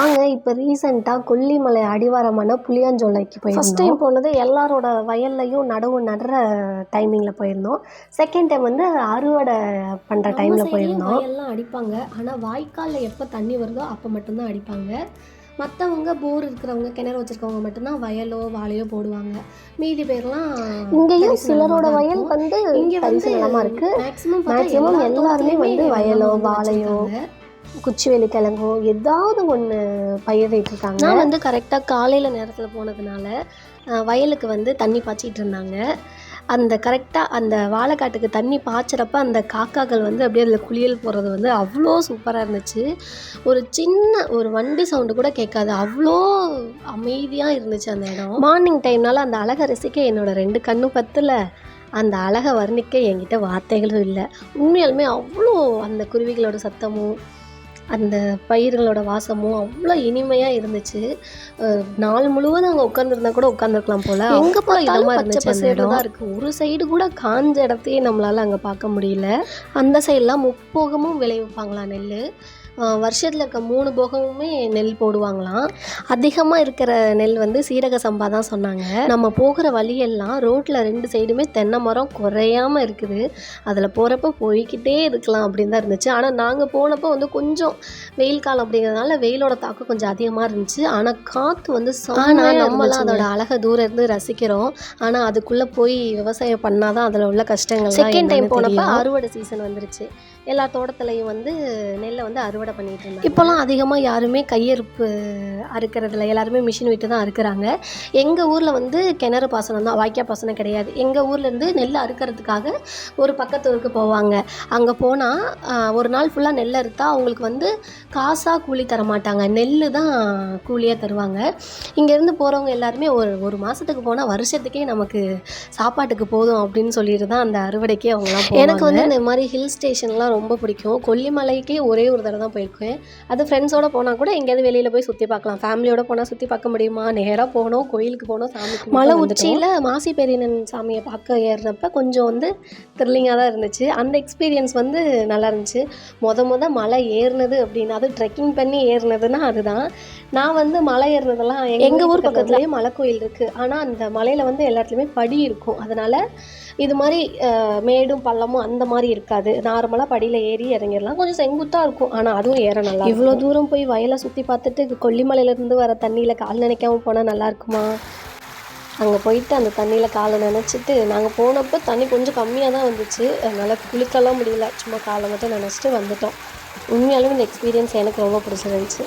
நாங்கள் இப்போ ரீசெண்டாக கொல்லிமலை அடிவாரமான புளியாஞ்சோலைக்கு போயிருந்தோம். ஃபஸ்ட் டைம் போனது எல்லாரோட வயல்லையும் நடவு நடுற டைமிங்கில் போயிருந்தோம். செகண்ட் டைம் வந்து அறுவடை பண்ணுற டைமில் போயிருந்தோம். வயல்லாம் அடிப்பாங்க? ஆனால் வாய்க்காலில் எப்போ தண்ணி வருதோ அப்போ மட்டும்தான் அடிப்பாங்க. மற்றவங்க போர் இருக்கிறவங்க கிணறு வச்சுருக்கவங்க மட்டும்தான் வயலோ வாழையோ போடுவாங்க. மீதி பேர்லாம் இங்கேயும் சிலரோட வயல் வந்து இங்கே வந்து நிலமா இருக்கு. மேக்ஸிமம் மேக்ஸிமம் எல்லாருமே வந்து வயலோ வாழையோ குச்சிவேலி கிழங்கோ ஏதாவது ஒன்று பயிரிட்டு இருக்காங்க நான் வந்து கரெக்டாக காலையில் நேரத்தில் போனதுனால வயலுக்கு வந்து தண்ணி பாய்ச்சிட்டு இருந்தாங்க. அந்த கரெக்டாக அந்த வாழைக்காட்டுக்கு தண்ணி பாய்ச்சறப்ப அந்த காக்காக்கள் வந்து அப்படியே அதில் குளியல் போடுறது வந்து அவ்வளோ சூப்பராக இருந்துச்சு. ஒரு சின்ன ஒரு வண்டி சவுண்டு கூட கேட்காது. அவ்வளோ அமைதியாக இருந்துச்சு அந்த இடம். மார்னிங் டைம்னால அந்த அழகை ரசிக்க என்னோடய ரெண்டு கண்ணு பத்தில். அந்த அழகை வர்ணிக்க என்கிட்ட வார்த்தைகளும் இல்லை. உண்மையாலுமே அவ்வளோ அந்த குருவிகளோட சத்தமும் அந்த பயிர்களோட வாசமும் அவ்வளோ இனிமையாக இருந்துச்சு. நாள் முழுவதும் அங்கே உட்காந்துருந்தா கூட உட்காந்துருக்கலாம் போல. எங்கே போல இதமாக இருந்துச்சு அந்த இடம். இருக்குது ஒரு சைடு கூட காஞ்ச இடத்தையே நம்மளால் அங்கே பார்க்க முடியல. அந்த சைடெலாம் முப்போகமும் விளைவிப்பாங்களா நெல் வருஷத்தில் இருக்க மூணு போகமுமே நெல் போடுவாங்களாம். அதிகமாக இருக்கிற நெல் வந்து சீரக சம்பா தான் சொன்னாங்க. நம்ம போகிற வழியெல்லாம் ரோட்டில் ரெண்டு சைடுமே தென்னை மரம் குறையாம இருக்குது. அதில் போகிறப்ப போய்க்கிட்டே இருக்கலாம் அப்படின்னு தான் இருந்துச்சு. ஆனால் நாங்கள் போனப்போ வந்து கொஞ்சம் வெயில் காலம் அப்படிங்கிறதுனால வெயிலோட தாக்கம் கொஞ்சம் அதிகமாக இருந்துச்சு. ஆனால் காற்று வந்து ஆனால் நம்மளாம் அதோட அழகை தூரம் இருந்து ரசிக்கிறோம். ஆனால் அதுக்குள்ளே போய் விவசாயம் பண்ணாதான் அதில் உள்ள கஷ்டங்கள் செகண்ட் டைம் போனப்போ அறுவடை சீசன் வந்துருச்சு. எல்லா தோட்டத்துலையும் வந்து நெல்லை வந்து அறுவடை பண்ணிட்டு இருந்தாங்க. இப்போல்லாம் அதிகமாக யாருமே கையறுப்பு அறுக்கிறதில்ல எல்லாருமே மிஷின் விட்டு தான் அறுக்கிறாங்க. எங்கள் ஊரில் வந்து கிணறு பாசனம் தான் வாய்க்கால் பாசனம் கிடையாது. எங்கள் ஊர்லேருந்து நெல் அறுக்கிறதுக்காக ஒரு பக்கத்து ஊருக்கு போவாங்க. அங்கே போனால் ஒரு நாள் ஃபுல்லாக நெல் அறுத்தா அவங்களுக்கு வந்து காசாக கூலி தர மாட்டாங்க. நெல் தான் கூலியாக தருவாங்க. இங்கேருந்து போகிறவங்க எல்லாருமே ஒரு ஒரு மாதத்துக்கு போனால் வருஷத்துக்கே நமக்கு சாப்பாட்டுக்கு போதும் அப்படின்னு சொல்லிட்டு தான் அந்த அறுவடைக்கே அவங்களாம் எனக்கு வந்து இந்த மாதிரி ஹில் ஸ்டேஷன்லாம் ரொம்ப பிடிக்கும். கொல்லிமலைக்கே ஒரே ஒரு தடவை தான் போயிருக்கேன் அது ஃப்ரெண்ட்ஸோட போனால் கூட எங்கேயாவது வெளியில் போய் சுற்றி பார்க்கலாம். ஃபேமிலியோட போனால் சுற்றி பார்க்க முடியுமா? நேராக போகணும் கோயிலுக்கு போகணும் சாமி மலை உச்சியில் மாசி பெரியனன் சாமியை பார்க்க ஏறுறப்ப கொஞ்சம் வந்து த்ரில்லிங்காக தான் இருந்துச்சு. அந்த எக்ஸ்பீரியன்ஸ் வந்து நல்லா இருந்துச்சு. மொத மொத மலை ஏறினது அப்படின்னா அது ட்ரெக்கிங் பண்ணி ஏறினதுன்னா அதுதான். நான் வந்து மலை ஏறுனதெல்லாம் எங்கள் ஊர் பக்கத்துலேயே மலை கோயில் இருக்குது ஆனால் அந்த மலையில் வந்து எல்லா இடத்துலையுமே படி இருக்கும். அதனால் இது மாதிரி மேடும் பள்ளமும் அந்த மாதிரி இருக்காது. நார்மலாக படியில் ஏறி இறங்கிடலாம். கொஞ்சம் செங்குத்தாக இருக்கும். ஆனால் அதுவும் ஏற நல்லா இவ்வளோ தூரம் போய் வயலை சுற்றி பார்த்துட்டு கொல்லிமலையிலேருந்து வர தண்ணியில் கால் நினைக்காம போனால் நல்லா இருக்குமா? அங்கே போயிட்டு அந்த தண்ணியில் காலை நினச்சிட்டு நாங்கள் போனப்போ தண்ணி கொஞ்சம் கம்மியாக தான் வந்துச்சு. அதனால் குளிக்கலாம் முடியல. சும்மா காலை மட்டும் நினச்சிட்டு வந்துட்டோம். உண்மையாலுமே இந்த எக்ஸ்பீரியன்ஸ் எனக்கு ரொம்ப பிடிச்சிருந்துச்சு.